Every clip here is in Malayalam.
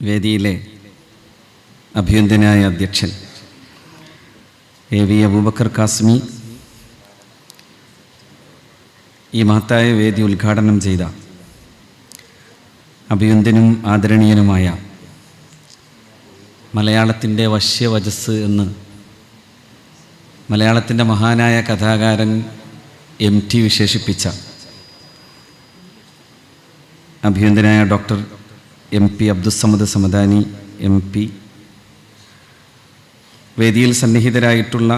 വേദിയിലെ അഭ്യന്തനായ അധ്യക്ഷൻ എ വി അബൂബക്കർ കാസ്മി ഈ മഹത്തായ വേദി ഉദ്ഘാടനം ചെയ്ത അഭിയന്തനും ആദരണീയനുമായ മലയാളത്തിന്റെ വശ്യവചസ് എന്ന് മലയാളത്തിന്റെ മഹാനായ കഥാകാരൻ എം ടി വിശേഷിപ്പിച്ച അഭിയന്തനായ doctor M P Abdussamad Samadani M P. വേദിയിൽ സന്നിഹിതരായിട്ടുള്ള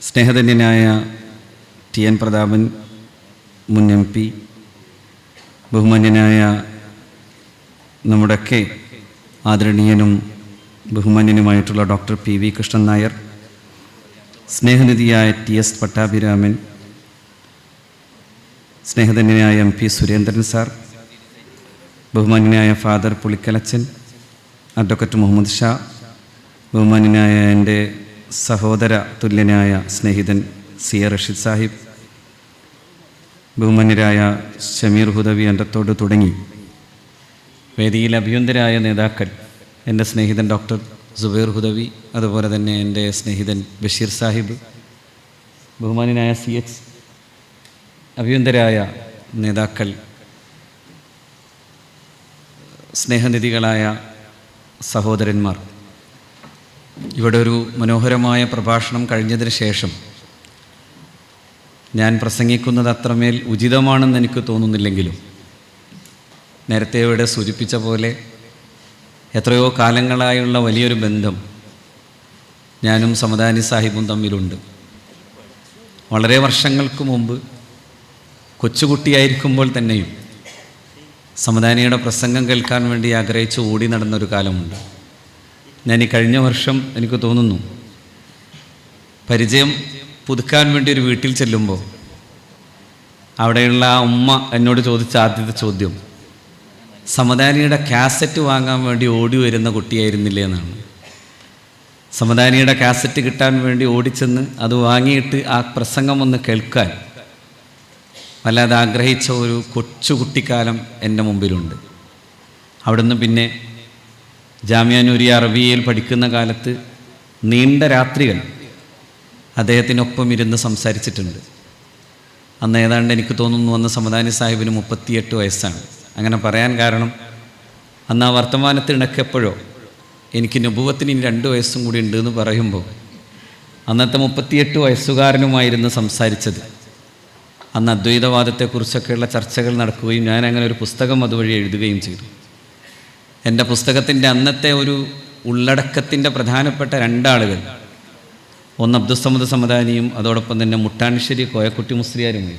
സ്നേഹധന്യനായ ടി എൻ പ്രതാപൻ മുൻ എം പി. ബഹുമാന്യനായ നമ്മുടെയൊക്കെ ആദരണീയനും ബഹുമാന്യനുമായിട്ടുള്ള doctor P V Krishnan Nair സ്നേഹനിധിയായ ടി എസ് പട്ടാഭിരാമൻ സ്നേഹധന്യനായ എം പി സുരേന്ദ്രൻ സാർ ബഹുമാന്യനായ ഫാദർ പുളിക്കലച്ചൻ അഡ്വക്കറ്റ് മുഹമ്മദ് ഷാ ബഹുമാന്യനായ എന്റെ സഹോദര തുല്യനായ സ്നേഹിതൻ സി എ റഷീദ് സാഹിബ് ബഹുമാന്യരായ ഷമീർ ഹുദവി അണ്ടത്തോട് തുടങ്ങി. വേദിയിൽ അഭ്യന്തരായ നേതാക്കൾ എന്റെ സ്നേഹിതൻ ഡോക്ടർ സുബൈർ ഹുദവി അതുപോലെ തന്നെ എന്റെ സ്നേഹിതൻ ബഷീർ സാഹിബ് ബഹുമാന്യനായ സി എച്ച് അഭിയന്തരായ നേതാക്കൾ സ്നേഹനിധികളായ സഹോദരന്മാർ. ഇവിടെ ഒരു മനോഹരമായ പ്രഭാഷണം കഴിഞ്ഞതിന് ശേഷം ഞാൻ പ്രസംഗിക്കുന്നത് അത്രമേൽ ഉചിതമാണെന്ന് എനിക്ക് തോന്നുന്നില്ലെങ്കിലും നേരത്തെ ഇവിടെ സൂചിപ്പിച്ച പോലെ എത്രയോ കാലങ്ങളായുള്ള വലിയൊരു ബന്ധം ഞാനും സമദാനി സാഹിബും തമ്മിലുണ്ട്. വളരെ വർഷങ്ങൾക്ക് മുമ്പ് കൊച്ചുകുട്ടിയായിരിക്കുമ്പോൾ തന്നെയും സമദാനിയുടെ പ്രസംഗം കേൾക്കാൻ വേണ്ടി ആഗ്രഹിച്ച് ഓടി നടന്നൊരു കാലമുണ്ട്. ഞാൻ ഈ കഴിഞ്ഞ വർഷം എനിക്ക് തോന്നുന്നു പരിചയം പുതുക്കാൻ വേണ്ടി ഒരു വീട്ടിൽ ചെല്ലുമ്പോൾ അവിടെയുള്ള ആ ഉമ്മ എന്നോട് ചോദിച്ച ആദ്യത്തെ ചോദ്യം സമദാനിയുടെ കാസറ്റ് വാങ്ങാൻ വേണ്ടി ഓടി വരുന്ന കുട്ടിയായിരുന്നില്ലേ? എന്നാണ്. സമദാനിയുടെ കാസറ്റ് കിട്ടാൻ വേണ്ടി ഓടിച്ചെന്ന് അത് വാങ്ങിയിട്ട് ആ പ്രസംഗം ഒന്ന് കേൾക്കാൻ വല്ലാതെ ആഗ്രഹിച്ച ഒരു കൊച്ചു കുട്ടിക്കാലം എന്റെ മുമ്പിലുണ്ട്. അവിടുന്ന് പിന്നെ ജാമ്യാനൂരി അറബിയയിൽ പഠിക്കുന്ന കാലത്ത് നീണ്ട രാത്രികൾ അദ്ദേഹത്തിനൊപ്പം ഇരുന്ന് സംസാരിച്ചിട്ടുണ്ട്. അന്ന് ഏതാണ്ട് എനിക്ക് തോന്നുന്നു അന്ന് സമദാനി സാഹിബിന് മുപ്പത്തിയെട്ട് വയസ്സാണ്. അങ്ങനെ പറയാൻ കാരണം അന്ന് ആ വർത്തമാനത്തിനിടയ്ക്കെപ്പോഴോ എനിക്ക് നുപുവത്തിന് ഇനി രണ്ട് വയസ്സും കൂടി ഉണ്ട് എന്ന് പറയുമ്പോൾ അന്നത്തെ മുപ്പത്തിയെട്ട് വയസ്സുകാരനുമായിരുന്നു സംസാരിച്ചത്. അന്ന് അദ്വൈതവാദത്തെക്കുറിച്ചൊക്കെയുള്ള ചർച്ചകൾ നടക്കുകയും ഞാൻ അങ്ങനെ ഒരു പുസ്തകം അതുവഴി എഴുതുകയും ചെയ്തു. എന്റെ പുസ്തകത്തിന്റെ അന്നത്തെ ഒരു ഉള്ളടക്കത്തിന്റെ പ്രധാനപ്പെട്ട രണ്ടാളുകൾ ഒന്ന് അബ്ദുസമദ് സമദാനിയും അതോടൊപ്പം തന്നെ മുട്ടാണിശ്ശേരി കോയക്കുട്ടി മുസ്ലിയാരുമായി.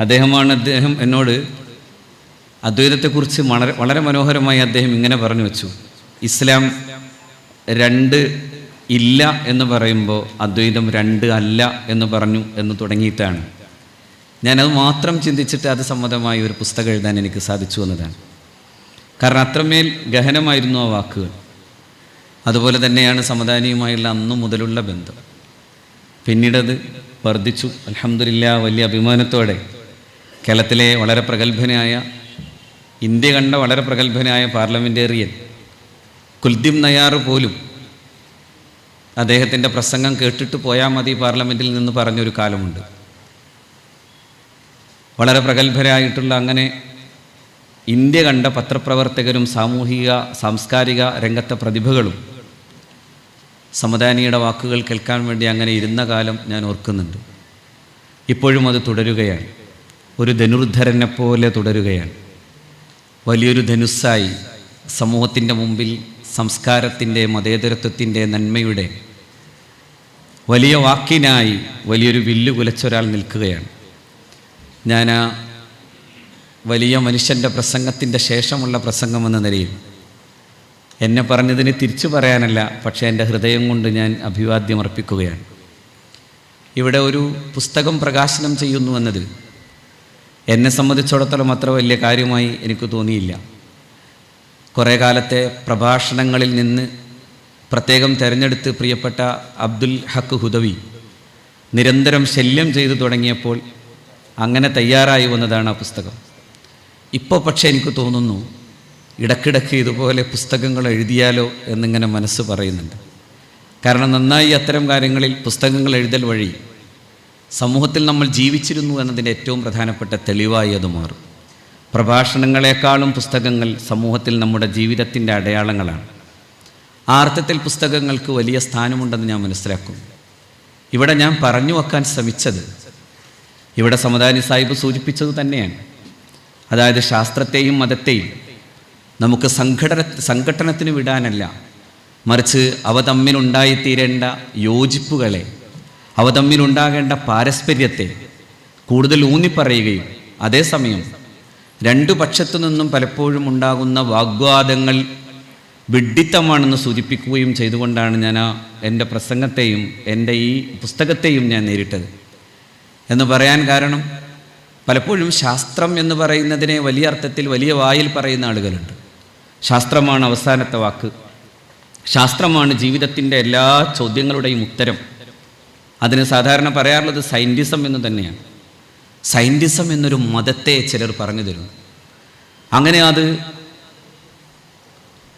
അദ്ദേഹമാണ് അദ്ദേഹം എന്നോട് അദ്വൈതത്തെക്കുറിച്ച് വളരെ വളരെ മനോഹരമായി അദ്ദേഹം ഇങ്ങനെ പറഞ്ഞു വെച്ചു. ഇസ്ലാം രണ്ട് ഇല്ല എന്ന് പറയുമ്പോൾ അദ്വൈതം രണ്ട് അല്ല എന്ന് പറഞ്ഞു എന്ന് തുടങ്ങിയിട്ടാണ്. ഞാനത് മാത്രം ചിന്തിച്ചിട്ട് അത് സംബന്ധമായി ഒരു പുസ്തകം എഴുതാൻ എനിക്ക് സാധിച്ചു എന്നതാണ്. കാരണം അത്രമേൽ ഗഹനമായിരുന്നു ആ വാക്കുകൾ. അതുപോലെ തന്നെയാണ് സമദാനിയുമായുള്ള അന്നു മുതലുള്ള ബന്ധം. പിന്നീടത് വർദ്ധിച്ചു. അലഹമില്ല വലിയ അഭിമാനത്തോടെ. കേരളത്തിലെ വളരെ പ്രഗത്ഭനായ ഇന്ത്യ കണ്ട വളരെ പ്രഗത്ഭനായ പാർലമെന്റേറിയൻ കുൽദീം നയാർ പോലും അദ്ദേഹത്തിന്റെ പ്രസംഗം കേട്ടിട്ട് പോയാൽ മതി പാർലമെന്റിൽ നിന്ന് പറഞ്ഞൊരു കാലമുണ്ട്. വളരെ പ്രഗത്ഭരായിട്ടുള്ള അങ്ങനെ ഇന്ത്യ കണ്ട പത്രപ്രവർത്തകരും സാമൂഹിക സാംസ്കാരിക രംഗത്തെ പ്രതിഭകളും സമദാനിയുടെ വാക്കുകൾ കേൾക്കാൻ വേണ്ടി അങ്ങനെ ഇരുന്ന കാലം ഞാൻ ഓർക്കുന്നുണ്ട്. ഇപ്പോഴും അത് തുടരുകയാണ്. ഒരു ധനുർധരനെ പോലെ തുടരുകയാണ്. വലിയൊരു ധനുസ്സായി സമൂഹത്തിന്റെ മുമ്പിൽ സംസ്കാരത്തിന്റെ മതേതരത്വത്തിന്റെ നന്മയുടെ വലിയ വാക്കിനായി വലിയൊരു വില്ലുകുലച്ചൊരാൾ നിൽക്കുകയാണ്. ഞാൻ ആ വലിയ മനുഷ്യന്റെ പ്രസംഗത്തിന്റെ ശേഷമുള്ള പ്രസംഗമെന്ന നിലയിൽ. എന്നെ പറഞ്ഞതിന് തിരിച്ചു പറയാനല്ല പക്ഷേ എന്റെ ഹൃദയം കൊണ്ട് ഞാൻ അഭിവാദ്യം അർപ്പിക്കുകയാണ്. ഇവിടെ ഒരു പുസ്തകം പ്രകാശനം ചെയ്യുന്നു എന്നത് എന്നെ സംബന്ധിച്ചിടത്തോളം അത്ര വലിയ കാര്യമായി എനിക്ക് തോന്നിയില്ല. കുറേ കാലത്തെ പ്രഭാഷണങ്ങളിൽ നിന്ന് പ്രത്യേകം തിരഞ്ഞെടുത്ത് പ്രിയപ്പെട്ട അബ്ദുൽ ഹക്ക് ഹുദവി നിരന്തരം ശല്യം ചെയ്തു തുടങ്ങിയപ്പോൾ അങ്ങനെ തയ്യാറായി വന്നതാണ് ആ പുസ്തകം. ഇപ്പോൾ പക്ഷേ എനിക്ക് തോന്നുന്നു ഇടക്കിടക്ക് ഇതുപോലെ പുസ്തകങ്ങൾ എഴുതിയാലോ എന്നിങ്ങനെ മനസ്സ് പറയുന്നുണ്ട്. കാരണം നന്നായി അത്തരം കാര്യങ്ങളിൽ പുസ്തകങ്ങൾ എഴുതൽ വഴി സമൂഹത്തിൽ നമ്മൾ ജീവിച്ചിരുന്നു എന്നതിന്റെ ഏറ്റവും പ്രധാനപ്പെട്ട തെളിവായി അത് മാറും. പ്രഭാഷണങ്ങളെക്കാളും പുസ്തകങ്ങൾ സമൂഹത്തിൽ നമ്മുടെ ജീവിതത്തിന്റെ അടയാളങ്ങളാണ്. ആ അർത്ഥത്തിൽ പുസ്തകങ്ങൾക്ക് വലിയ സ്ഥാനമുണ്ടെന്ന് ഞാൻ മനസ്സിലാക്കും ഇവിടെ ഞാൻ പറഞ്ഞു വെക്കാൻ ശ്രമിച്ചത് ഇവിടെ സമദാനി സാഹിബ് സൂചിപ്പിച്ചത് തന്നെയാണ്. അതായത് ശാസ്ത്രത്തെയും മതത്തെയും നമുക്ക് സംഘടന സംഘട്ടനത്തിന് വിടാനല്ല. മറിച്ച് അവ തമ്മിലുണ്ടായിത്തീരേണ്ട യോജിപ്പുകളെ അവ തമ്മിലുണ്ടാകേണ്ട പാരസ്പര്യത്തെ കൂടുതൽ ഊന്നിപ്പറയുകയും അതേസമയം രണ്ടു പക്ഷത്തു നിന്നും പലപ്പോഴും ഉണ്ടാകുന്ന വാഗ്വാദങ്ങൾ വിഡ്ഢിത്തമാണെന്ന് സൂചിപ്പിക്കുകയും ചെയ്തുകൊണ്ടാണ് ഞാൻ എന്റെ പ്രസംഗത്തെയും എന്റെ ഈ പുസ്തകത്തെയും ഞാൻ നേരിട്ടത്. എന്ന് പറയാൻ കാരണം പലപ്പോഴും ശാസ്ത്രം എന്ന് പറയുന്നതിനെ വലിയ അർത്ഥത്തിൽ വലിയ വായിൽ പറയുന്ന ആളുകളുണ്ട്. ശാസ്ത്രമാണ് അവസാനത്തെ വാക്ക്. ശാസ്ത്രമാണ് ജീവിതത്തിന്റെ എല്ലാ ചോദ്യങ്ങളുടെയും ഉത്തരം. അതിന് സാധാരണ പറയാറുള്ളത് സയന്റിസം എന്ന് തന്നെയാണ്. സയന്റിസം എന്നൊരു മതത്തെ ചിലർ പറഞ്ഞു തരുന്നു. അങ്ങനെ അത്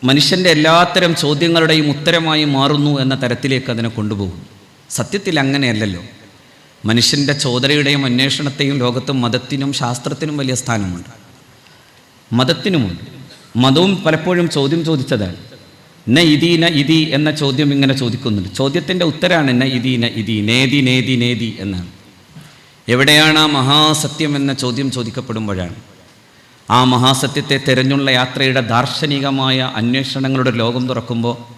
മനുഷ്യന്റെ എല്ലാത്തരം ചോദ്യങ്ങളുടെയും ഉത്തരമായി മാറുന്നു എന്ന തരത്തിലേക്ക് അതിനെ കൊണ്ടുപോകും സത്യത്തിൽ അങ്ങനെയല്ലല്ലോ. മനുഷ്യന്റെ ചോദനയുടെയും അന്വേഷണത്തെയും ലോകത്ത് മതത്തിനും ശാസ്ത്രത്തിനും വലിയ സ്ഥാനമുണ്ട്. മതത്തിനുമുണ്ട്. മതവും പലപ്പോഴും ചോദ്യം ചോദിച്ചതാണ്. ന ഇതി ന ഇതി എന്ന ചോദ്യം ഇങ്ങനെ ചോദിക്കുന്നുണ്ട്. ചോദ്യത്തിന്റെ ഉത്തരാണ് ന ഇതി ന ഇതി നേതി നേതി നേതി എന്നാണ്. എവിടെയാണ് ആ മഹാസത്യം എന്ന ചോദ്യം ചോദിക്കപ്പെടുമ്പോഴാണ്. ആ മഹാസത്യത്തെ തിരഞ്ഞുള്ള യാത്രയുടെ ദാർശനികമായ അന്വേഷണങ്ങളുടെ ലോകം തുറക്കുമ്പോൾ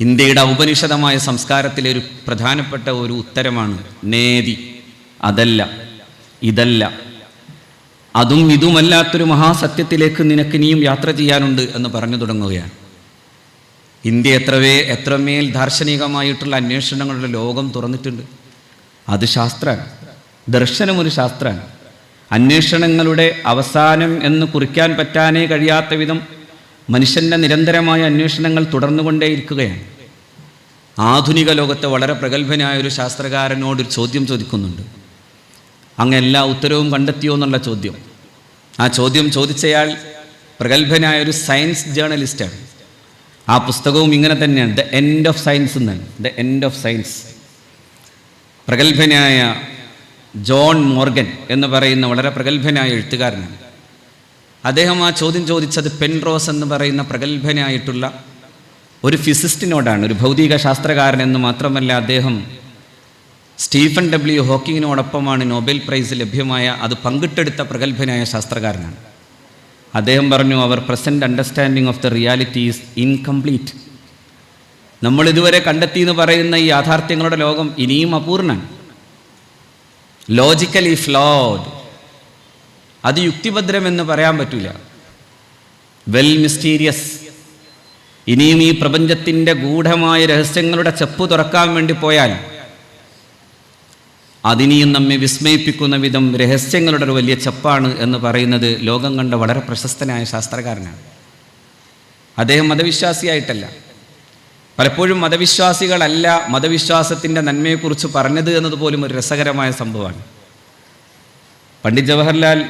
ഇന്ത്യയുടെ ഔപനിഷദമായ സംസ്കാരത്തിലെ ഒരു പ്രധാനപ്പെട്ട ഒരു ഉത്തരമാണ് നേതി. അതല്ല ഇതല്ല. അതും ഇതുമല്ലാത്തൊരു മഹാസത്യത്തിലേക്ക് നിനക്ക് ഇനിയും യാത്ര ചെയ്യാനുണ്ട് എന്ന് പറഞ്ഞു തുടങ്ങുകയാണ്. ഇന്ത്യ എത്രവേ എത്രമേൽ ദാർശനികമായിട്ടുള്ള അന്വേഷണങ്ങളുടെ ലോകം തുറന്നിട്ടുണ്ട്. അത് ശാസ്ത്രമാണ് ദർശനം ഒരു ശാസ്ത്രമാണ് അന്വേഷണങ്ങളുടെ അവസാനം എന്ന് കുറിക്കാൻ പറ്റാനേ കഴിയാത്ത വിധം മനുഷ്യന്റെ നിരന്തരമായ അന്വേഷണങ്ങൾ തുടർന്നുകൊണ്ടേയിരിക്കുകയാണ്. ആധുനിക ലോകത്തെ വളരെ പ്രഗത്ഭനായ ഒരു ശാസ്ത്രകാരനോട് ഒരു ചോദ്യം ചോദിക്കുന്നുണ്ട്. അങ്ങ് എല്ലാ ഉത്തരവും കണ്ടെത്തിയോ എന്നുള്ള ചോദ്യം. ആ ചോദ്യം ചോദിച്ചയാൾ പ്രഗത്ഭനായ ഒരു സയൻസ് ജേർണലിസ്റ്റാണ് ആ പുസ്തകവും ഇങ്ങനെ തന്നെയാണ്. ദ എൻഡ് ഓഫ് സയൻസ് എന്നാണ്. ദ എൻഡ് ഓഫ് സയൻസ് പ്രഗത്ഭനായ ജോൺ മോർഗൻ എന്ന് പറയുന്ന വളരെ പ്രഗത്ഭനായ എഴുത്തുകാരനാണ്. അദ്ദേഹം ആ ചോദ്യം ചോദിച്ചത് പെൻറോസ് എന്ന് പറയുന്ന പ്രഗത്ഭനായിട്ടുള്ള ഒരു ഫിസിസ്റ്റിനോടാണ് ഒരു ഭൗതിക ശാസ്ത്രകാരൻ എന്ന് മാത്രമല്ല അദ്ദേഹം സ്റ്റീഫൻ ഡബ്ല്യു ഹോക്കിങ്ങിനോടൊപ്പമാണ് നോബൽ പ്രൈസ് ലഭ്യമായ അത് പങ്കിട്ടെടുത്ത പ്രഗത്ഭനായ ശാസ്ത്രകാരനാണ്. അദ്ദേഹം പറഞ്ഞു our present understanding of the reality is incomplete. നമ്മൾ ഇതുവരെ കണ്ടെത്തി എന്ന് പറയുന്ന ഈ യാഥാർത്ഥ്യങ്ങളുടെ ലോകം ഇനിയും അപൂർണൻ ലോജിക്കലി ഫ്ലോഡ് അത് യുക്തിഭദ്രമെന്ന് പറയാൻ പറ്റില്ല വെൽ മിസ്റ്റീരിയസ് ഇനിയും ഈ പ്രപഞ്ചത്തിന്റെ ഗൂഢമായ രഹസ്യങ്ങളുടെ ചെപ്പ് തുറക്കാൻ വേണ്ടി പോയാൽ അതിനെയും നമ്മെ വിസ്മയിപ്പിക്കുന്ന വിധം രഹസ്യങ്ങളുടെ ഒരു വലിയ ചെപ്പാണ് എന്ന് പറയുന്നത് ലോകം കണ്ട വളരെ പ്രശസ്തനായ ശാസ്ത്രകാരനാണ്. അദ്ദേഹം മതവിശ്വാസിയായിട്ടല്ല. പലപ്പോഴും മതവിശ്വാസികളല്ല മതവിശ്വാസത്തിന്റെ നന്മയെക്കുറിച്ച് പറഞ്ഞത് എന്നതുപോലും ഒരു രസകരമായ സംഭവമാണ്. Pandit Jawaharlal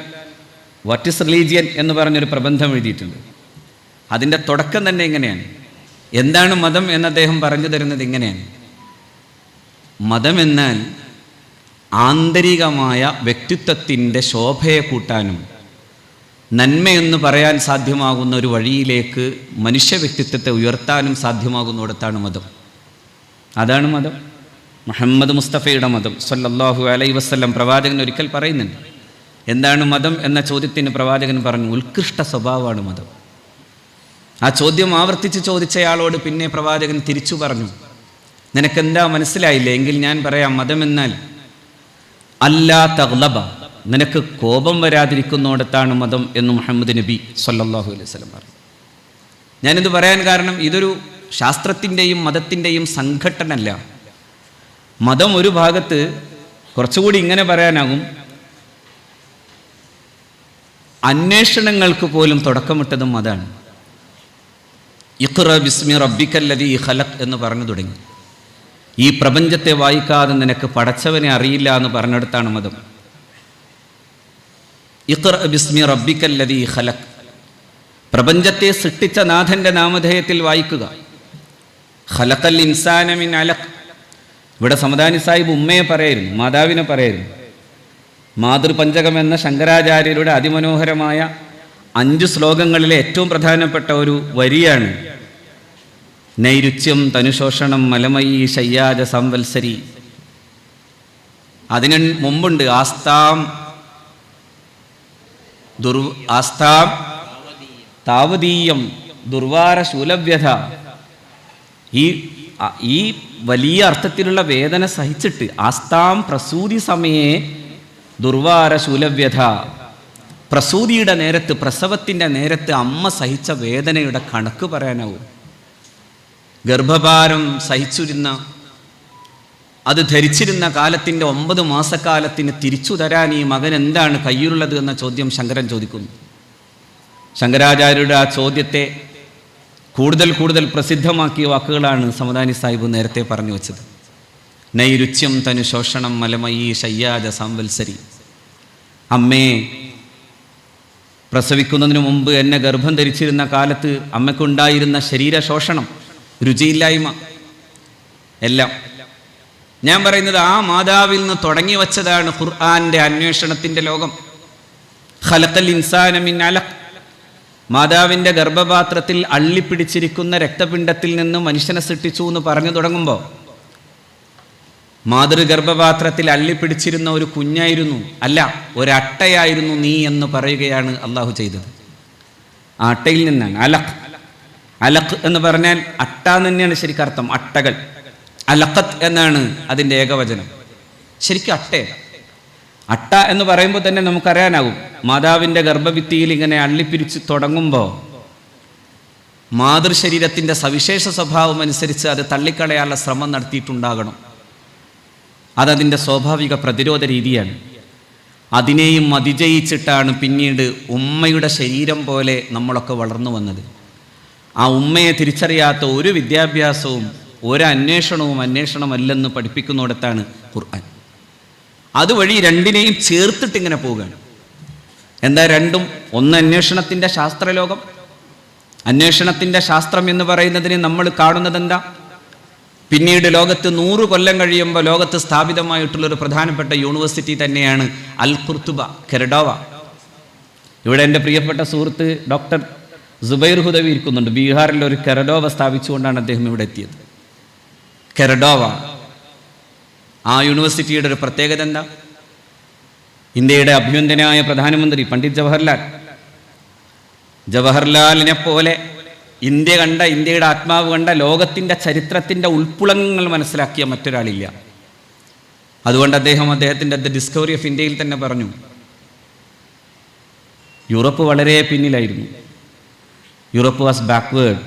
what is religion എന്ന് പറഞ്ഞൊരു പ്രബന്ധം എഴുതിയിട്ടുണ്ട്. അതിന്റെ തുടക്കം തന്നെ ഇങ്ങനെയാണ്. എന്താണ് മതം എന്ന് അദ്ദേഹം പറഞ്ഞു തരുന്നത് ഇങ്ങനെയാണ്. മതം എന്നാൽ ആന്തരികമായ വ്യക്തിത്വത്തിന്റെ ശോഭയെ കൂട്ടാനും നന്മയെന്ന് പറയാൻ സാധ്യമാകുന്ന ഒരു വഴിയിലേക്ക് മനുഷ്യ വ്യക്തിത്വത്തെ ഉയർത്താനും സാധ്യമാകുന്നിടത്താണ് മതം. അതാണ് മതം. മുഹമ്മദ് മുസ്തഫയുടെ മതം. സല്ലല്ലാഹു അലൈ വസ്ലം പ്രവാചകൻ ഒരിക്കൽ പറയുന്നുണ്ട്. എന്താണ് മതം എന്ന ചോദ്യത്തിന് പ്രവാചകൻ പറഞ്ഞു ഉത്കൃഷ്ട സ്വഭാവമാണ് മതം. ആ ചോദ്യം ആവർത്തിച്ച് ചോദിച്ചയാളോട് പിന്നെ പ്രവാചകൻ തിരിച്ചു പറഞ്ഞു നിനക്കെന്താ മനസ്സിലായില്ല? എങ്കിൽ ഞാൻ പറയാം മതം എന്നാൽ അല്ലാ തഗ്ലബ നിനക്ക് കോപം വരാതിരിക്കുന്നിടത്താണ് മതം എന്ന് മുഹമ്മദ് നബി സല്ലാഹു അലൈഹി വസല്ലം പറഞ്ഞു. ഞാനിത് പറയാൻ കാരണം ഇതൊരു ശാസ്ത്രത്തിന്റെയും മതത്തിന്റെയും സംഘട്ടനല്ല. മതം ഒരു ഭാഗത്ത് കുറച്ചുകൂടി ഇങ്ങനെ പറയാനാകും അന്വേഷണങ്ങൾക്ക് പോലും തുടക്കമിട്ടതും അതാണ്. ഇഖ്റ ബിസ്മി റബ്ബിക്കല്ലതി ഖലഖ് എന്ന് പറഞ്ഞു തുടങ്ങി. ഈ പ്രപഞ്ചത്തെ വായിക്കാതെ നിനക്ക് പടച്ചവനെ അറിയില്ല എന്ന് പറഞ്ഞെടുത്താണ് മതം. ഇഖ്റ ബിസ്മി റബ്ബിക്കല്ലദീ ഖലഖ്. പ്രപഞ്ചത്തെ സൃഷ്ടിച്ച നാഥന്റെ നാമധേയത്തിൽ വായിക്കുക. ഖലഖൽ ഇൻസാനമിൻ അലഖ്. ഇവിടെ സമദാനി സാഹിബ് ഉമ്മയെ പറയായിരുന്നു മാതാവിനെ പറയായിരുന്നു മാതൃപഞ്ചകം എന്ന ശങ്കരാചാര്യരുടെ അതിമനോഹരമായ അഞ്ച് ശ്ലോകങ്ങളിലെ ഏറ്റവും പ്രധാനപ്പെട്ട ഒരു വരിയാണ്. നൈരുച്യം തനുശോഷണം മലമയി ശയ്യാജ സംവത്സരി. അതിന് മുമ്പുണ്ട് ആസ്താം ദുർ ആസ്താം താവതീയം ദുർവാര ശൂലവ്യഥ. ഈ ഈ വലിയ അർത്ഥത്തിലുള്ള വേദന സഹിച്ചിട്ട് ആസ്താം പ്രസൂതി സമയേ ദുർവാര ശൂലവ്യഥ പ്രസൂതിയുടെ നേരത്ത് പ്രസവത്തിന്റെ നേരത്ത് അമ്മ സഹിച്ച വേദനയുടെ കണക്ക് പറയാനാവും. ഗർഭഭാരം സഹിച്ചിരുന്ന അത് ധരിച്ചിരുന്ന കാലത്തിന്റെ ഒമ്പത് മാസക്കാലത്തിന് തിരിച്ചു തരാൻ ഈ മകൻ എന്താണ് കയ്യിലുള്ളത് എന്ന ചോദ്യം ശങ്കരൻ ചോദിക്കുന്നു. ശങ്കരാചാര്യരുടെ ആ ചോദ്യത്തെ കൂടുതൽ കൂടുതൽ പ്രസിദ്ധമാക്കിയ വാക്കുകളാണ് സമദാനി സാഹിബ് നേരത്തെ പറഞ്ഞു വച്ചത്. നൈരുച്യം തനു ശോഷണം മലമയി ശയ്യാജ സംവത്സരി. അമ്മേ പ്രസവിക്കുന്നതിന് മുമ്പ് എന്നെ ഗർഭം ധരിച്ചിരുന്ന കാലത്ത് അമ്മയ്ക്കുണ്ടായിരുന്ന ശരീര ശോഷണം രുചിയില്ലായ്മ എല്ലാം. ഞാൻ പറയുന്നത് ആ മാതാവിൽ നിന്ന് തുടങ്ങി വച്ചതാണ് ഖുർആന്റെ അന്വേഷണത്തിന്റെ ലോകം. ഖലഖൽ ഇൻസാന മിൻ അലഖ്. മാതാവിന്റെ ഗർഭപാത്രത്തിൽ അള്ളിപ്പിടിച്ചിരിക്കുന്ന രക്തപിണ്ഡത്തിൽ നിന്ന് മനുഷ്യനെ സൃഷ്ടിച്ചു എന്ന് പറഞ്ഞു തുടങ്ങുമ്പോൾ മാതൃഗർഭപാത്രത്തിൽ അള്ളിപ്പിടിച്ചിരുന്ന ഒരു കുഞ്ഞായിരുന്നു. അല്ല ഒരട്ടയായിരുന്നു നീ എന്ന് പറയുകയാണ് അള്ളാഹു ചെയ്തത്. ആ അട്ടയിൽ നിന്നാണ്. അലഖ്. അലഖ് എന്ന് പറഞ്ഞാൽ അട്ട തന്നെയാണ് ശരിക്കും അർത്ഥം. അട്ടകൾ. അലഖത്ത് എന്നാണ് അതിന്റെ ഏകവചനം. ശരിക്കും അട്ടയാണ്. അട്ട എന്ന് പറയുമ്പോൾ തന്നെ നമുക്കറിയാനാകും. മാതാവിന്റെ ഗർഭഭിത്തിയിൽ ഇങ്ങനെ അള്ളിപ്പിരിച്ച് തുടങ്ങുമ്പോൾ മാതൃശരീരത്തിന്റെ സവിശേഷ സ്വഭാവം അനുസരിച്ച് അത് തള്ളിക്കളയാനുള്ള ശ്രമം നടത്തിയിട്ടുണ്ടാകണം. അതതിന്റെ സ്വാഭാവിക പ്രതിരോധ രീതിയാണ്. അതിനെയും അതിജയിച്ചിട്ടാണ് പിന്നീട് ഉമ്മയുടെ ശരീരം പോലെ നമ്മളൊക്കെ വളർന്നു വന്നത്. ആ ഉമ്മയെ തിരിച്ചറിയാത്ത ഒരു വിദ്യാഭ്യാസവും ഒരു അന്വേഷണമല്ലെന്ന് പഠിപ്പിക്കുന്നിടത്താണ് ഖുർആൻ. അതുവഴി രണ്ടിനെയും ചേർത്തിട്ട് ഇങ്ങനെ പോവുകയാണ്. എന്താ രണ്ടും? ഒന്ന് അന്വേഷണത്തിന്റെ ശാസ്ത്രലോകം. അന്വേഷണത്തിന്റെ ശാസ്ത്രം എന്ന് പറയുന്നതിന് നമ്മൾ കാണുന്നത് എന്താ പിന്നീട് ലോകത്ത് നൂറ് കൊല്ലം കഴിയുമ്പോൾ ലോകത്ത് സ്ഥാപിതമായിട്ടുള്ളൊരു പ്രധാനപ്പെട്ട യൂണിവേഴ്സിറ്റി തന്നെയാണ് അൽ കുർത്തുബ കെരഡോവ ഇവിടെ എന്റെ പ്രിയപ്പെട്ട സുഹൃത്ത് ഡോക്ടർ സുബൈർ ഹുദവി ഇരിക്കുന്നുണ്ട്. ബീഹാറിൽ ഒരു കെരഡോവ സ്ഥാപിച്ചുകൊണ്ടാണ് അദ്ദേഹം ഇവിടെ എത്തിയത്. കെരഡോവ ആ യൂണിവേഴ്സിറ്റിയുടെ ഒരു പ്രത്യേകത എന്താ? ഇന്ത്യയുടെ അഭ്യുന്തനായ പ്രധാനമന്ത്രി പണ്ഡിറ്റ് ജവഹർലാൽ. ജവഹർലാലിനെ പോലെ ഇന്ത്യ കണ്ട ഇന്ത്യയുടെ ആത്മാവ് കണ്ട ലോകത്തിന്റെ ചരിത്രത്തിന്റെ ഉൾപ്പുളങ്ങൾ മനസ്സിലാക്കിയ മറ്റൊരാളില്ല. അതുകൊണ്ട് അദ്ദേഹം അദ്ദേഹത്തിന്റെ ദ ഡിസ്കവറി ഓഫ് ഇന്ത്യയിൽ തന്നെ പറഞ്ഞു. യൂറോപ്പ് വളരെ പിന്നിലായിരുന്നു. Europe was backward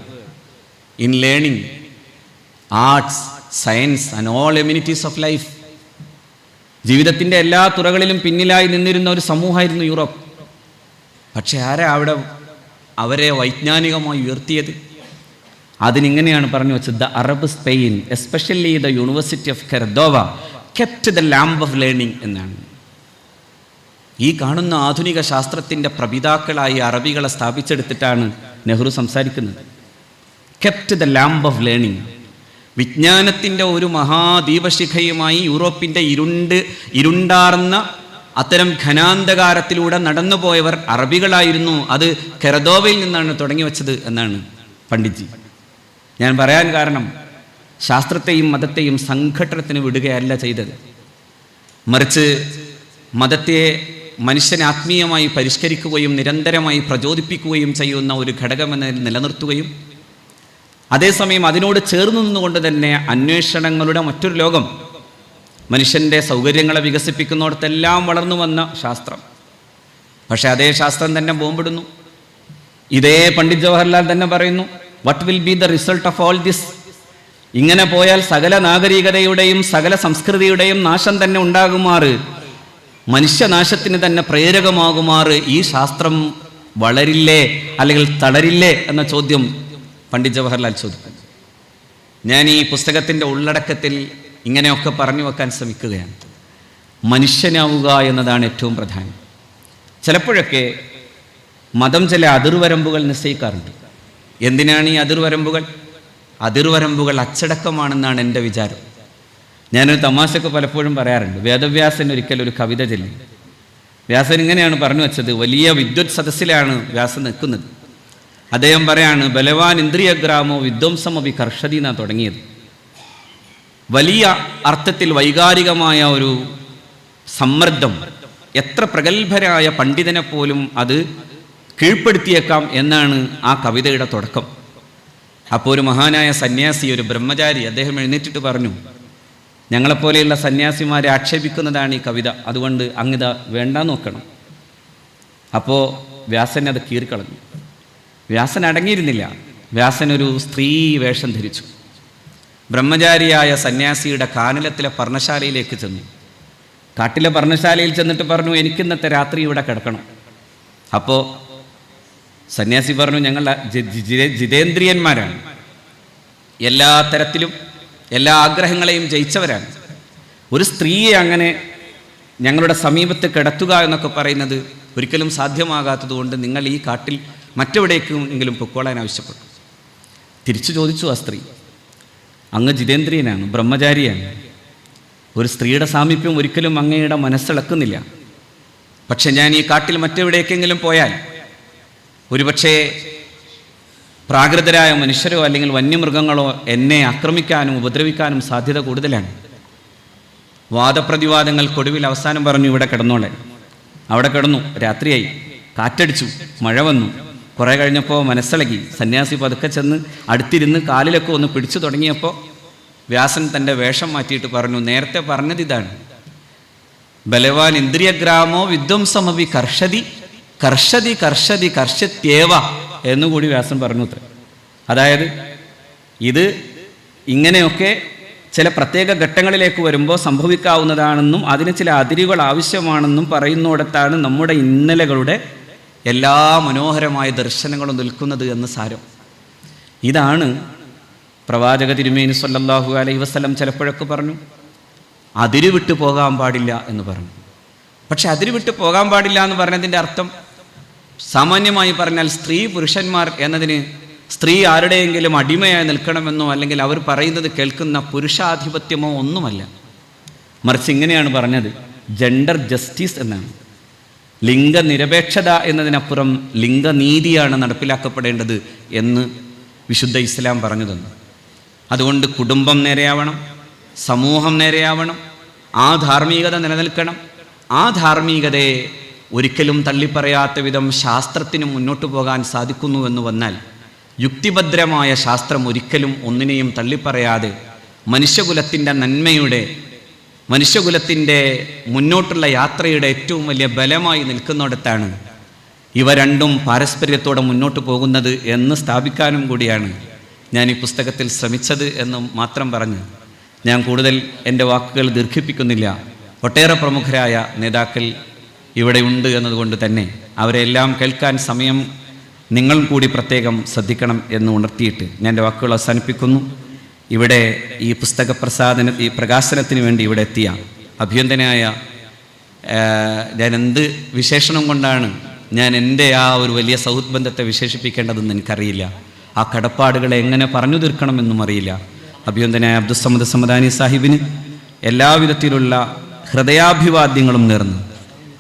in learning arts science and all amenities of life ജീവിതത്തിന്റെ എല്ലാ തുറകളിലും പിന്നിലായി നിന്നിരുന്ന ഒരു സമൂഹമായിരുന്നു യൂറോപ്പ്. പക്ഷേ ആരാ അവിടെ അവരെ വൈജ്ഞാനികമായി ഉയർത്തിയത്. അതിനിങ്ങനെയാണ് പറഞ്ഞു വെച്ചത് the Arab Spain especially the university of Cordova kept the lamp of learning എന്നാണ്. ഈ കാണുന്ന ആധുനിക ശാസ്ത്രത്തിന്റെ പ്രപിതാക്കളായി അറബികളെ സ്ഥാപിച്ചെടുത്തിട്ടാണ് നെഹ്റു സംസാരിക്കുന്നത്. Kept the lamp of learning വിജ്ഞാനത്തിന്റെ ഒരു മഹാദീപശിഖയുമായി യൂറോപ്പിന്റെ ഇരുണ്ട് ഇരുണ്ടാർന്ന അത്തരം ഘനാന്തകാരത്തിലൂടെ നടന്നുപോയവർ അറബികളായിരുന്നു. അത് കെറദോവയിൽ നിന്നാണ് തുടങ്ങി വെച്ചത് എന്നാണ് പണ്ഡിറ്റ്ജി. ഞാൻ പറയാൻ കാരണം ശാസ്ത്രത്തെയും മതത്തെയും സംഘട്ടനത്തിന് വിടുകയല്ല ചെയ്തത്. മറിച്ച് മതത്തെ മനുഷ്യനെ ആത്മീയമായി പരിഷ്കരിക്കുകയും നിരന്തരമായി പ്രചോദിപ്പിക്കുകയും ചെയ്യുന്ന ഒരു ഘടകമെന്ന നിലനിർത്തുകയും അതേസമയം അതിനോട് ചേർന്നു നിന്നുകൊണ്ട് തന്നെ അന്വേഷണങ്ങളുടെ മറ്റൊരു ലോകം മനുഷ്യന്റെ സൗകര്യങ്ങളെ വികസിപ്പിക്കുന്നിടത്തെല്ലാം വളർന്നു വന്ന ശാസ്ത്രം. പക്ഷേ അതേ ശാസ്ത്രം തന്നെ ബോംബിടുന്നു. ഇതേ പണ്ഡിറ്റ് ജവഹർലാൽ തന്നെ പറയുന്നു what will be the result of all this ഇങ്ങനെ പോയാൽ സകല നാഗരികതയുടെയും സകല സംസ്കൃതിയുടെയും നാശം തന്നെ ഉണ്ടാകുമാറ്. മനുഷ്യനാശത്തിന് തന്നെ പ്രേരകമാകുമാറ് ഈ ശാസ്ത്രം വളരില്ലേ അല്ലെങ്കിൽ തളരില്ലേ എന്ന ചോദ്യം പണ്ഡിറ്റ് ജവഹർലാൽ ചോദിക്കുന്നു. ഞാൻ ഈ പുസ്തകത്തിന്റെ ഉള്ളടക്കത്തിൽ ഇങ്ങനെയൊക്കെ പറഞ്ഞു വെക്കാൻ ശ്രമിക്കുകയാണ്. മനുഷ്യനാവുക എന്നതാണ് ഏറ്റവും പ്രധാനം. ചിലപ്പോഴൊക്കെ മതം ചില അതിർവരമ്പുകൾ നിശ്ചയിക്കാറുണ്ട്. എന്തിനാണ് ഈ അതിർവരമ്പുകൾ? അതിർവരമ്പുകൾ അച്ചടക്കമാണെന്നാണ് എന്റെ വിചാരം. ഞാനൊരു തമാശക്ക് പലപ്പോഴും പറയാറുണ്ട്. വേദവ്യാസൻ ഒരിക്കൽ ഒരു കവിത ചൊല്ലി. വ്യാസൻ ഇങ്ങനെയാണ് പറഞ്ഞു വെച്ചത് വലിയ വിദ്വത് സദസ്സിലാണ് വ്യാസൻ നിൽക്കുന്നത്. അദ്ദേഹം പറയാണ് ബലവാൻ ഇന്ദ്രിയഗ്രാമോ വി കർഷതി എന്നാണ് തുടങ്ങിയത്. വലിയ അർത്ഥത്തിൽ വൈകാരികമായ ഒരു സമ്മർദ്ദം എത്ര പ്രഗത്ഭരായ പണ്ഡിതനെ പോലും അത് കീഴ്പ്പെടുത്തിയേക്കാം എന്നാണ് ആ കവിതയുടെ തുടക്കം. അപ്പോൾ ഒരു മഹാനായ സന്യാസി ഒരു ബ്രഹ്മചാരി അദ്ദേഹം എഴുന്നേറ്റിട്ട് പറഞ്ഞു ഞങ്ങളെപ്പോലെയുള്ള സന്യാസിമാരെ ആക്ഷേപിക്കുന്നതാണ് ഈ കവിത അതുകൊണ്ട് അങ്ങിത വേണ്ട നോക്കണം. അപ്പോൾ വ്യാസൻ അത് കീറിക്കളഞ്ഞു. വ്യാസൻ അടങ്ങിയിരുന്നില്ല. വ്യാസൻ ഒരു സ്ത്രീ വേഷം ധരിച്ചു. ബ്രഹ്മചാരിയായ സന്യാസിയുടെ കാനലത്തിലെ പർണശാലയിലേക്ക് ചെന്നു. കാട്ടിലെ പർണശാലയിൽ ചെന്നിട്ട് പറഞ്ഞു എനിക്കിന്നത്തെ രാത്രി ഇവിടെ കിടക്കണം. അപ്പോൾ സന്യാസി പറഞ്ഞു ഞങ്ങൾ ജിതേന്ദ്രിയന്മാരാണ്. എല്ലാ തരത്തിലും എല്ലാ ആഗ്രഹങ്ങളെയും ജയിച്ചവരാണ്. ഒരു സ്ത്രീയെ അങ്ങനെ ഞങ്ങളുടെ സമീപത്ത് കിടത്തുക എന്നൊക്കെ പറയുന്നത് ഒരിക്കലും സാധ്യമാകാത്തതുകൊണ്ട് നിങ്ങൾ ഈ കാട്ടിൽ മറ്റെവിടേക്കെങ്കിലും പൊക്കോളാൻ ആവശ്യപ്പെട്ടു. തിരിച്ചു ചോദിച്ചു ആ സ്ത്രീ അങ്ങ് ജിതേന്ദ്രിയനാണ് ബ്രഹ്മചാരിയാണ്. ഒരു സ്ത്രീയുടെ സാമീപ്യം ഒരിക്കലും അങ്ങയുടെ മനസ്സിളക്കുന്നില്ല. പക്ഷെ ഞാൻ ഈ കാട്ടിൽ മറ്റെവിടേക്കെങ്കിലും പോയാൽ ഒരുപക്ഷേ പ്രാകൃതരായ മനുഷ്യരോ അല്ലെങ്കിൽ വന്യമൃഗങ്ങളോ എന്നെ ആക്രമിക്കാനും ഉപദ്രവിക്കാനും സാധ്യത കൂടുതലാണ്. വാദപ്രതിവാദങ്ങൾക്കൊടുവിൽ അവസാനം പറഞ്ഞു ഇവിടെ കിടന്നോളെ. അവിടെ കിടന്നു രാത്രിയായി. കാറ്റടിച്ചു മഴ വന്നു. കുറേ കഴിഞ്ഞപ്പോൾ മനസ്സിളകി. സന്യാസി പതുക്കെ ചെന്ന് അടുത്തിരുന്ന് കാലിലൊക്കെ ഒന്ന് പിടിച്ചു തുടങ്ങിയപ്പോൾ വ്യാസൻ തന്റെ വേഷം മാറ്റിയിട്ട് പറഞ്ഞു നേരത്തെ പറഞ്ഞത് ഇതാണ്. ബലവാൻ ഇന്ദ്രിയഗ്രാമോ വിധ്വംസമഭി കർഷതി കർഷതി കർഷതി കർഷത്യേവ എന്നുകൂടി വ്യാസൻ പറഞ്ഞു അതായത് ഇത് ഇങ്ങനെയൊക്കെ ചില പ്രത്യേക ഘട്ടങ്ങളിലേക്ക് വരുമ്പോൾ സംഭവിക്കാവുന്നതാണെന്നും അതിന് ചില അതിരുകൾ ആവശ്യമാണെന്നും പറയുന്നിടത്താണ് നമ്മുടെ ഇന്നലകളുടെ എല്ലാ മനോഹരമായ ദർശനങ്ങളും നിൽക്കുന്നത് എന്ന് സാരം. ഇതാണ് പ്രവാചക തിരുമേനി സല്ലല്ലാഹു അലൈഹി വസ്ലം ചിലപ്പോഴൊക്കെ പറഞ്ഞു അതിര് വിട്ടു പോകാൻ പാടില്ല എന്ന് പറഞ്ഞു. പക്ഷെ അതിര് വിട്ടു പോകാൻ പാടില്ല എന്ന് പറഞ്ഞതിന്റെ അർത്ഥം സാമാന്യമായി പറഞ്ഞാൽ സ്ത്രീ പുരുഷന്മാർ എന്നതിന് സ്ത്രീ ആരുടെയെങ്കിലും അടിമയായി നിൽക്കണമെന്നോ അല്ലെങ്കിൽ അവർ പറയുന്നത് കേൾക്കുന്ന പുരുഷാധിപത്യമോ ഒന്നുമല്ല. മറിച്ച് ഇങ്ങനെയാണ് പറഞ്ഞത് ജെൻഡർ ജസ്റ്റിസ് എന്നാണ്. ലിംഗനിരപേക്ഷത എന്നതിനപ്പുറം ലിംഗനീതിയാണ് നടപ്പിലാക്കപ്പെടേണ്ടത് എന്ന് വിശുദ്ധ ഇസ്ലാം പറഞ്ഞു തന്നു. അതുകൊണ്ട് കുടുംബം നേരെയാവണം സമൂഹം നേരെയാവണം ആ ധാർമ്മികത നിലനിൽക്കണം. ആ ധാർമ്മികതയെ ഒരിക്കലും തള്ളിപ്പറയാത്ത വിധം ശാസ്ത്രത്തിന് മുന്നോട്ട് പോകാൻ സാധിക്കുന്നുവെന്ന് വന്നാൽ യുക്തിഭദ്രമായ ശാസ്ത്രം ഒരിക്കലും ഒന്നിനെയും തള്ളിപ്പറയാതെ മനുഷ്യകുലത്തിന്റെ നന്മയുടെ മനുഷ്യകുലത്തിന്റെ മുന്നോട്ടുള്ള യാത്രയുടെ ഏറ്റവും വലിയ ബലമായി നിൽക്കുന്നിടത്താണ് ഇവ രണ്ടും പാരസ്പര്യത്തോടെ മുന്നോട്ട് പോകുന്നത് എന്ന് സ്ഥാപിക്കാനും കൂടിയാണ് ഞാൻ ഈ പുസ്തകത്തിൽ ശ്രമിച്ചത് എന്ന് മാത്രം പറഞ്ഞ്. ഞാൻ കൂടുതൽ എന്റെ വാക്കുകൾ ദീർഘിപ്പിക്കുന്നില്ല. ഒട്ടേറെ പ്രമുഖരായ നേതാക്കൾ ഇവിടെ ഉണ്ട് എന്നതുകൊണ്ട് തന്നെ അവരെല്ലാം കേൾക്കാൻ സമയം നിങ്ങൾ കൂടി പ്രത്യേകം ശ്രദ്ധിക്കണം എന്ന് ഉണർത്തിയിട്ട് ഞാൻ എന്റെ വാക്കുകൾ അവസാനിപ്പിക്കുന്നു. ഇവിടെ ഈ പുസ്തക പ്രസാദന ഈ പ്രകാശനത്തിന് വേണ്ടി ഇവിടെ എത്തിയ അഭ്യന്തനായ ഞാൻ എന്ത് വിശേഷണം കൊണ്ടാണ് ഞാൻ എന്റെ ആ ഒരു വലിയ സൗഹൃദ ബന്ധത്തെ വിശേഷിപ്പിക്കേണ്ടതെന്ന് എനിക്കറിയില്ല. ആ കടപ്പാടുകളെ എങ്ങനെ പറഞ്ഞു തീർക്കണമെന്നും അറിയില്ല. അഭ്യന്തനായ അബ്ദുസമദ് സമദാനി സാഹിബിന് എല്ലാവിധത്തിലുള്ള ഹൃദയാഭിവാദ്യങ്ങളും നേർന്നു.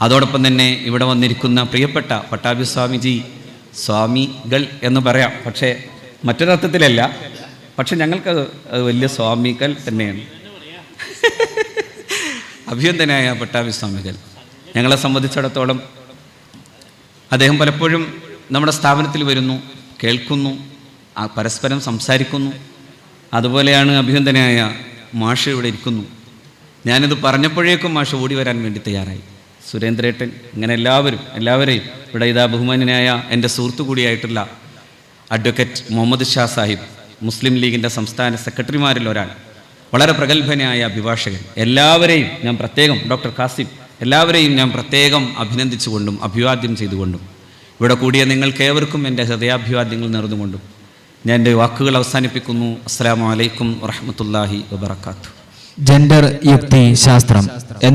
അതോടൊപ്പം തന്നെ ഇവിടെ വന്നിരിക്കുന്ന പ്രിയപ്പെട്ട പട്ടാഭി സ്വാമിജി സ്വാമികൾ എന്ന് പറയാം. പക്ഷേ മറ്റൊരർത്ഥത്തിലല്ല പക്ഷെ ഞങ്ങൾക്ക് അത് വലിയ സ്വാമികൾ തന്നെയാണ്. അഭ്യന്തനായ പട്ടാഭി സ്വാമികൾ. ഞങ്ങളെ സംബന്ധിച്ചിടത്തോളം അദ്ദേഹം പലപ്പോഴും നമ്മുടെ സ്ഥാപനത്തിൽ വരുന്നു കേൾക്കുന്നു പരസ്പരം സംസാരിക്കുന്നു. അതുപോലെയാണ് അഭിനന്ദനായ മാഷ് ഇവിടെ ഇരിക്കുന്നു. ഞാനിത് പറഞ്ഞപ്പോഴേക്കും മാഷ് ഓടി വരാൻ വേണ്ടി തയ്യാറായി. സുരേന്ദ്രേട്ടൻ ഇങ്ങനെ എല്ലാവരും എല്ലാവരെയും ഇവിടെ ഇതാ ബഹുമാനായ എന്റെ സുഹൃത്തു കൂടിയായിട്ടുള്ള അഡ്വക്കേറ്റ് മുഹമ്മദ് ഷാ സാഹിബ്. മുസ്ലിം ലീഗിന്റെ സംസ്ഥാന സെക്രട്ടറിമാരിൽ ഒരാൾ. വളരെ പ്രഗത്ഭനായ അഭിഭാഷകൻ. എല്ലാവരെയും ഞാൻ പ്രത്യേകം ഡോക്ടർ കാസിം എല്ലാവരെയും ഞാൻ പ്രത്യേകം അഭിനന്ദിച്ചുകൊണ്ടും അഭിവാദ്യം ചെയ്തുകൊണ്ടും ഇവിടെ കൂടിയ നിങ്ങൾക്ക് ഏവർക്കും എന്റെ ഹൃദയാഭിവാദ്യങ്ങൾ നേർന്നുകൊണ്ടും ഞാൻ എന്റെ വാക്കുകൾ അവസാനിപ്പിക്കുന്നു. അസ്സാം വലൈക്കും വറഹമത്തല്ലാഹി വബർക്കാത്തു ജെൻഡർ യുക്തി ശാസ്ത്രം